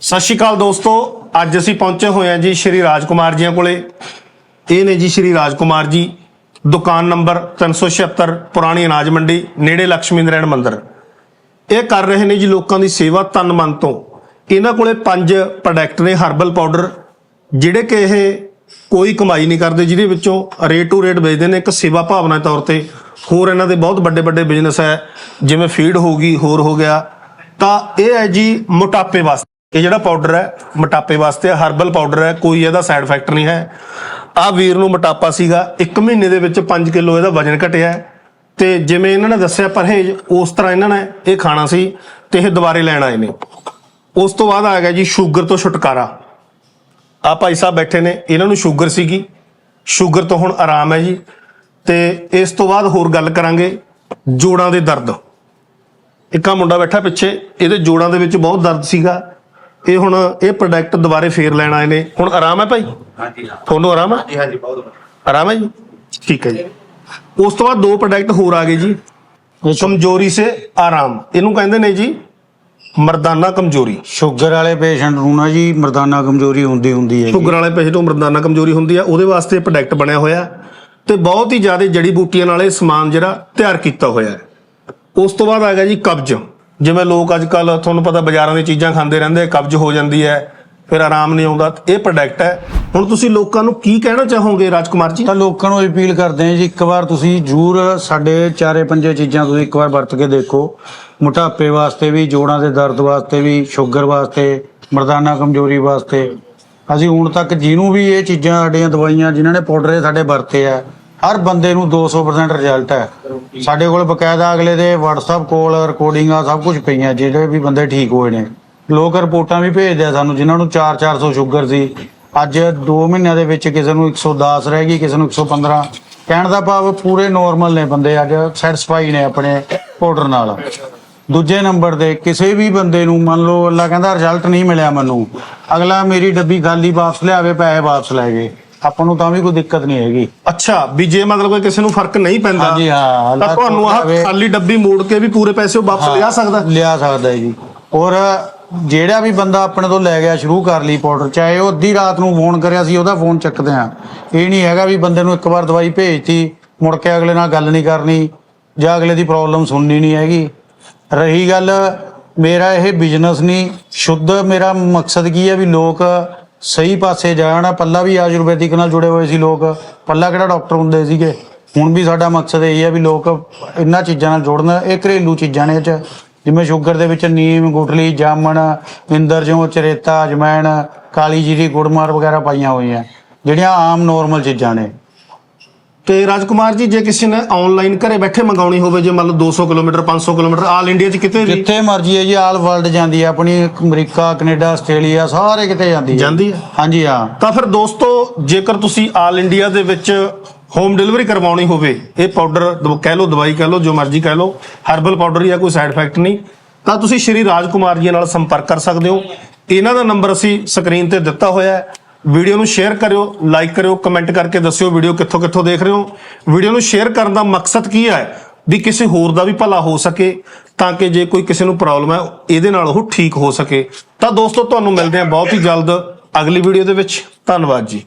ਸਤਿ ਸ਼੍ਰੀ ਅਕਾਲ ਦੋਸਤੋ, ਅੱਜ ਅਸੀਂ ਪਹੁੰਚੇ ਹੋਏ ਹਾਂ ਜੀ ਸ਼੍ਰੀ ਰਾਜਕੁਮਾਰ ਜੀਆਂ ਕੋਲੇ। ਇਹ ਨੇ ਜੀ ਸ਼੍ਰੀ ਰਾਜਕੁਮਾਰ ਜੀ, ਦੁਕਾਨ ਨੰਬਰ 376 ਪੁਰਾਣੀ ਅਨਾਜ ਮੰਡੀ, ਨੇੜੇ ਲక్ష్ਮੀ ਨਾਰਾਇਣ ਮੰਦਿਰ। ਇਹ ਕਰ ਰਹੇ ਨੇ ਜੀ ਲੋਕਾਂ ਦੀ ਸੇਵਾ ਤਨ ਮਨ ਤੋਂ। ਇਹਨਾਂ ਕੋਲੇ ਪੰਜ ਪ੍ਰੋਡਕਟ ਨੇ ਹਰਬਲ ਪਾਊਡਰ ਜਿਹੜੇ ਕਿ ਇਹ ਕੋਈ ਕਮਾਈ ਨਹੀਂ ਕਰਦੇ, ਜਿਹਦੇ ਵਿੱਚੋਂ ਰੇਟ ਟੂ ਰੇਟ ਵੇਚਦੇ ਨੇ ਇੱਕ ਸੇਵਾ ਭਾਵਨਾ ਦੇ ਤੌਰ ਤੇ। ਹੋਰ ਇਹਨਾਂ ਦੇ ਬਹੁਤ ਵੱਡੇ ਵੱਡੇ ਬਿਜ਼ਨਸ ਹੈ, ਜਿਵੇਂ ਫੀਡ ਹੋ ਗਈ, ਹੋਰ ਹੋ ਗਿਆ। ਤਾਂ ਇਹ ਹੈ ਜੀ ਮੋਟਾਪੇ ਵਾਸਤੇ। ਇਹ ਜਿਹੜਾ ਪਾਊਡਰ ਹੈ, ਮੋਟਾਪੇ ਵਾਸਤੇ ਹਰਬਲ ਪਾਊਡਰ ਹੈ, ਕੋਈ ਇਹਦਾ ਸਾਈਡ ਇਫੈਕਟ ਨਹੀਂ ਹੈ। ਆ ਵੀਰ ਨੂੰ ਮੋਟਾਪਾ ਸੀਗਾ 1 ਮਹੀਨੇ ਦੇ ਵਿੱਚ 5 ਕਿਲੋ ਇਹਦਾ ਵਜਨ ਘਟਿਆ ਹੈ। ਤੇ ਜਿਵੇਂ ਇਹਨਾਂ ਨੇ ਦੱਸਿਆ ਪਰਹੇਜ, ਉਸ ਤਰ੍ਹਾਂ ਇਹਨਾਂ ਨੇ ਇਹ ਖਾਣਾ ਸੀ ਤੇ ਇਹ ਦੁਬਾਰੇ ਲੈਣ ਆਏ ਨੇ। ਉਸ ਤੋਂ ਬਾਅਦ ਆ ਗਿਆ ਜੀ ਸ਼ੂਗਰ ਤੋਂ ਛੁਟਕਾਰਾ। ਆ ਭਾਈ ਸਾਹਿਬ ਬੈਠੇ ਨੇ, ਇਹਨਾਂ ਨੂੰ ਸ਼ੂਗਰ ਸੀਗੀ। ਸ਼ੂਗਰ ਤੋਂ ਹੁਣ ਆਰਾਮ ਹੈ ਜੀ। ਤੇ ਇਸ ਤੋਂ ਬਾਅਦ ਹੋਰ ਗੱਲ ਕਰਾਂਗੇ, ਜੋੜਾਂ ਦੇ ਦਰਦ। ਇੱਕ ਮੁੰਡਾ ਬੈਠਾ ਪਿੱਛੇ, ਇਹਦੇ ਜੋੜਾਂ ਦੇ ਵਿੱਚ ਬਹੁਤ ਦਰਦ ਸੀਗਾ। ਇਹ ਹੁਣ ਇਹ ਪ੍ਰੋਡਕਟ ਦੁਬਾਰੇ ਫੇਰ ਲੈਣ ਆਏ ਨੇ। ਹੁਣ ਆਰਾਮ ਹੈ ਭਾਈ? ਹਾਂਜੀ ਹਾਂ। ਤੁਹਾਨੂੰ ਆਰਾਮ ਹੈ? ਜੀ ਹਾਂਜੀ ਬਹੁਤ ਆਰਾਮ ਹੈ ਜੀ? ਠੀਕ ਹੈ ਜੀ। ਉਸ ਤੋਂ ਬਾਅਦ ਦੋ ਪ੍ਰੋਡਕਟ ਹੋਰ ਆ ਗਏ ਜੀ। ਕਮਜ਼ੋਰੀ ਸੇ ਆਰਾਮ। ਇਹਨੂੰ ਕਹਿੰਦੇ ਨੇ ਜੀ ਮਰਦਾਨਾ ਕਮਜ਼ੋਰੀ। ਸ਼ੂਗਰ ਵਾਲੇ ਪੇਸ਼ੈਂਟ ਨੂੰ ਨਾ ਜੀ ਮਰਦਾਨਾ ਕਮਜ਼ੋਰੀ ਹੁੰਦੀ ਹੁੰਦੀ ਹੈ ਜੀ। ਸ਼ੂਗਰ ਵਾਲੇ ਪੇਸ਼ੈਂਟ ਨੂੰ ਮਰਦਾਨਾ ਕਮਜ਼ੋਰੀ ਹੁੰਦੀ ਆ। ਉਹਦੇ ਵਾਸਤੇ ਪ੍ਰੋਡਕਟ ਬਣਿਆ ਹੋਇਆ ਹੈ ਤੇ ਬਹੁਤ ਹੀ ਜ਼ਿਆਦਾ ਜੜੀ ਬੂਟੀਆਂ ਨਾਲ ਇਹ ਸਮਾਨ ਜਿਹੜਾ ਤਿਆਰ ਕੀਤਾ ਹੋਇਆ ਹੈ। ਉਸ ਤੋਂ ਬਾਅਦ ਆ ਗਿਆ ਜੀ ਕਬਜ਼। ਜਿਵੇਂ ਲੋਕ ਅੱਜ ਕੱਲ ਤੁਹਾਨੂੰ ਪਤਾ ਬਾਜ਼ਾਰਾਂ ਦੀਆਂ ਚੀਜ਼ਾਂ ਖਾਂਦੇ ਰਹਿੰਦੇ, ਕਬਜ਼ ਹੋ ਜਾਂਦੀ ਹੈ, ਫਿਰ ਆਰਾਮ ਨਹੀਂ ਆਉਂਦਾ ਇਹ ਪ੍ਰੋਡਕਟ ਹੈ। ਹੁਣ ਤੁਸੀਂ ਲੋਕਾਂ ਨੂੰ ਕੀ ਕਹਿਣਾ ਚਾਹੋਗੇ ਰਾਜਕੁਮਾਰ ਜੀ? ਤਾਂ ਲੋਕਾਂ ਨੂੰ ਅਪੀਲ ਕਰਦੇ ਹਾਂ ਜੀ, ਇੱਕ ਵਾਰ ਤੁਸੀਂ ਜਰੂਰ ਸਾਡੇ ਚਾਰੇ ਪੰਜੇ ਚੀਜ਼ਾਂ ਤੁਸੀਂ ਇੱਕ ਵਾਰ ਵਰਤ ਕੇ ਦੇਖੋ। ਮੋਟਾਪੇ ਵਾਸਤੇ ਵੀ, ਜੋੜਾਂ ਦੇ ਦਰਦ ਵਾਸਤੇ ਵੀ, ਸ਼ੂਗਰ ਵਾਸਤੇ, ਮਰਦਾਨਾ ਕਮਜ਼ੋਰੀ ਵਾਸਤੇ। ਅਸੀਂ ਹੁਣ ਤੱਕ ਜਿਹਨੂੰ ਵੀ ਇਹ ਚੀਜ਼ਾਂ, ਸਾਡੀਆਂ ਦਵਾਈਆਂ ਜਿਨ੍ਹਾਂ ਨੇ ਪਾਊਡਰ ਸਾਡੇ ਵਰਤੇ ਆ ਹਰ ਬੰਦੇ ਨੂੰ 200% ਰਿਜ਼ਲਟ ਹੈ। ਸਾਡੇ ਕੋਲ ਬਕਾਇਦਾ ਅਗਲੇ ਦੇ WhatsApp ਕੋਲ ਰਿਕਾਰਡਿੰਗਾਂ ਸਭ ਕੁਝ ਪਈਆਂ ਜਿਹੜੇ ਵੀ ਬੰਦੇ ਠੀਕ ਹੋਏ ਨੇ। ਲੋਕ ਰਿਪੋਰਟਾਂ ਵੀ ਭੇਜਦੇ ਆ ਸਾਨੂੰ ਜਿਨ੍ਹਾਂ ਨੂੰ 4-400 ਸ਼ੂਗਰ ਸੀ ਅੱਜ 2 ਮਹੀਨਿਆਂ ਦੇ ਵਿੱਚ ਕਿਸੇ ਨੂੰ 110 ਰਹਿ ਗਈ ਕਿਸੇ ਨੂੰ 115 ਕਹਿਣ ਦਾ ਭਾਵ ਪੂਰੇ ਨੋਰਮਲ ਨੇ ਬੰਦੇ ਅੱਜ ਸੈਟੀਸਫਾਈ ਨੇ ਆਪਣੇ ਪਾਊਡਰ ਨਾਲ। ਦੂਜੇ ਨੰਬਰ ਤੇ ਕਿਸੇ ਵੀ ਬੰਦੇ ਨੂੰ ਮੰਨ ਲਓ ਅੱਲਾ ਕਹਿੰਦਾ ਰਿਜ਼ਲਟ ਨਹੀਂ ਮਿਲਿਆ ਮੈਨੂੰ ਅਗਲਾ ਮੇਰੀ ਡੱਬੀ ਖਾਲੀ ਵਾਪਸ ਲਿਆਵੇ ਪੈਸੇ ਵਾਪਸ ਲੈ ਗਏ। ਆਪਾਂ ਨੂੰ ਤਾਂ ਵੀ ਕੋਈ ਦਿੱਕਤ ਨਹੀਂ ਹੈਗੀ। ਅੱਛਾ ਵੀ ਜੇ ਮਤਲਬ ਕਿ ਕਿਸੇ ਨੂੰ ਫ਼ਰਕ ਨਹੀਂ ਪੈਂਦਾ ਹਾਂਜੀ, ਹਾਂ, ਤਾਂ ਤੁਹਾਨੂੰ ਆਹ। ਖਾਲੀ ਡੱਬੀ ਮੋੜ ਕੇ ਵੀ ਪੂਰੇ ਪੈਸੇ ਉਹ ਵਾਪਸ ਲਿਆ ਸਕਦਾ? ਲਿਆ ਸਕਦਾ ਹੈ ਜੀ। ਔਰ ਜਿਹੜਾ ਵੀ ਬੰਦਾ ਆਪਣੇ ਤੋਂ ਲੈ ਗਿਆ ਸ਼ੁਰੂ ਕਰ ਲਈ ਪਾਊਡਰ ਚਾਹੇ ਉਹ ਅੱਧੀ ਰਾਤ ਨੂੰ ਫੋਨ ਕਰਿਆ ਸੀ ਉਹਦਾ ਫੋਨ ਚੱਕਦੇ ਆ ਇਹ ਨਹੀਂ ਹੈਗਾ ਵੀ ਬੰਦੇ ਨੂੰ ਇੱਕ ਵਾਰ ਦਵਾਈ ਭੇਜਤੀ ਮੁੜ ਕੇ ਅਗਲੇ ਨਾਲ ਗੱਲ ਨਹੀਂ ਕਰਨੀ ਜਾਂ ਅਗਲੇ ਦੀ ਪ੍ਰੋਬਲਮ ਸੁਣਨੀ ਨਹੀਂ ਹੈਗੀ। ਰਹੀ ਗੱਲ ਮੇਰਾ ਇਹ ਬਿਜ਼ਨਸ ਨਹੀਂ ਸ਼ੁੱਧ ਮੇਰਾ ਮਕਸਦ ਕੀ ਹੈ ਵੀ ਲੋਕ ਸਹੀ ਪਾਸੇ ਜਾਣ, ਪੱਲਾ ਵੀ ਆਯੁਰਵੈਦਿਕ ਨਾਲ ਜੁੜੇ ਹੋਏ ਸੀ ਲੋਕ। ਪੱਲਾ ਕਿਹੜਾ ਡਾਕਟਰ ਹੁੰਦੇ ਸੀਗੇ? ਹੁਣ ਵੀ ਸਾਡਾ ਮਕਸਦ ਇਹ ਹੈ ਵੀ ਲੋਕ ਇਹਨਾਂ ਚੀਜ਼ਾਂ ਨਾਲ ਜੁੜਨ, ਇਹ ਘਰੇਲੂ ਚੀਜ਼ਾਂ ਨੇ ਇਹ ਚ। ਜਿਵੇਂ ਸ਼ੂਗਰ ਦੇ ਵਿੱਚ ਨੀਮ ਗੁਠਲੀ ਜਾਮਣ ਇੰਦਰ ਜਿਉਂ ਚਰੇਤਾ, ਅਜਮੈਣ, ਕਾਲੀ ਜੀਰੀ ਗੁੜਮਾਰ ਵਗੈਰਾ ਪਾਈਆਂ ਹੋਈਆਂ। ਜਿਹੜੀਆਂ ਆਮ ਨੋਰਮਲ ਚੀਜ਼ਾਂ ਨੇ। ਤੇ ਰਾਜਕੁਮਾਰ ਜੀ ਜੇ ਕਿਸੇ ਨੇ ਆਨਲਾਈਨ ਘਰੇ ਬੈਠੇ ਮੰਗਾਉਣੀ ਹੋਵੇ ਜੇ ਮੰਨ ਲਓ 200 ਕਿਲੋਮੀਟਰ 500 ਕਿਲੋਮੀਟਰ ਆਲ ਇੰਡੀਆ 'ਚ ਕਿਤੇ ਵੀ ਜਿੱਥੇ ਮਰਜ਼ੀ ਹੈ ਜੀ ਆਲ ਵਰਲਡ ਜਾਂਦੀ ਹੈ ਆਪਣੀ ਅਮਰੀਕਾ ਕੈਨੇਡਾ ਆਸਟ੍ਰੇਲੀਆ ਸਾਰੇ ਕਿਤੇ ਜਾਂਦੀ ਹੈ। ਜਾਂਦੀ ਹੈ। ਹਾਂਜੀ ਹਾਂ। ਤਾਂ ਫਿਰ ਦੋਸਤੋ ਜੇਕਰ ਤੁਸੀਂ ਆਲ ਇੰਡੀਆ ਦੇ ਵਿੱਚ ਹੋਮ ਡਿਲੀਵਰੀ ਕਰਵਾਉਣੀ ਹੋਵੇ ਇਹ ਪਾਊਡਰ ਕਹਿ ਲਓ ਦਵਾਈ ਕਹਿ ਲਓ ਜੋ ਮਰਜ਼ੀ ਕਹਿ ਲਓ ਹਰਬਲ ਪਾਊਡਰ ਆ ਕੋਈ ਸਾਈਡ ਇਫੈਕਟ ਨਹੀਂ ਤਾਂ ਤੁਸੀਂ ਸ਼੍ਰੀ ਰਾਜਕੁਮਾਰ ਜੀ ਨਾਲ ਸੰਪਰਕ ਕਰ ਸਕਦੇ ਹੋ। ਇਹਨਾਂ ਦਾ ਨੰਬਰ ਅਸੀਂ ਸਕਰੀਨ ਤੇ ਦਿੱਤਾ ਹੋਇਆ ਹੈ। ਵੀਡੀਓ ਨੂੰ ਸ਼ੇਅਰ ਕਰਿਓ ਲਾਈਕ ਕਰਿਓ ਕਮੈਂਟ ਕਰਕੇ ਦੱਸਿਓ ਵੀਡੀਓ ਕਿੱਥੋਂ ਕਿੱਥੋਂ ਦੇਖ ਰਹੇ ਹੋ। ਵੀਡੀਓ ਨੂੰ ਸ਼ੇਅਰ ਕਰਨ ਦਾ ਮਕਸਦ ਕੀ ਹੈ? ਵੀ ਕਿਸੇ ਹੋਰ ਦਾ ਵੀ ਭਲਾ ਹੋ ਸਕੇ, ਤਾਂ ਕਿ ਜੇ ਕੋਈ ਕਿਸੇ ਨੂੰ ਪ੍ਰੋਬਲਮ ਹੈ, ਇਹਦੇ ਨਾਲ ਉਹ ਠੀਕ ਹੋ ਸਕੇ। ਤਾਂ ਦੋਸਤੋ, ਤੁਹਾਨੂੰ ਮਿਲਦੇ ਹਾਂ ਬਹੁਤ ਹੀ ਜਲਦ ਅਗਲੀ ਵੀਡੀਓ ਦੇ ਵਿੱਚ। ਧੰਨਵਾਦ ਜੀ।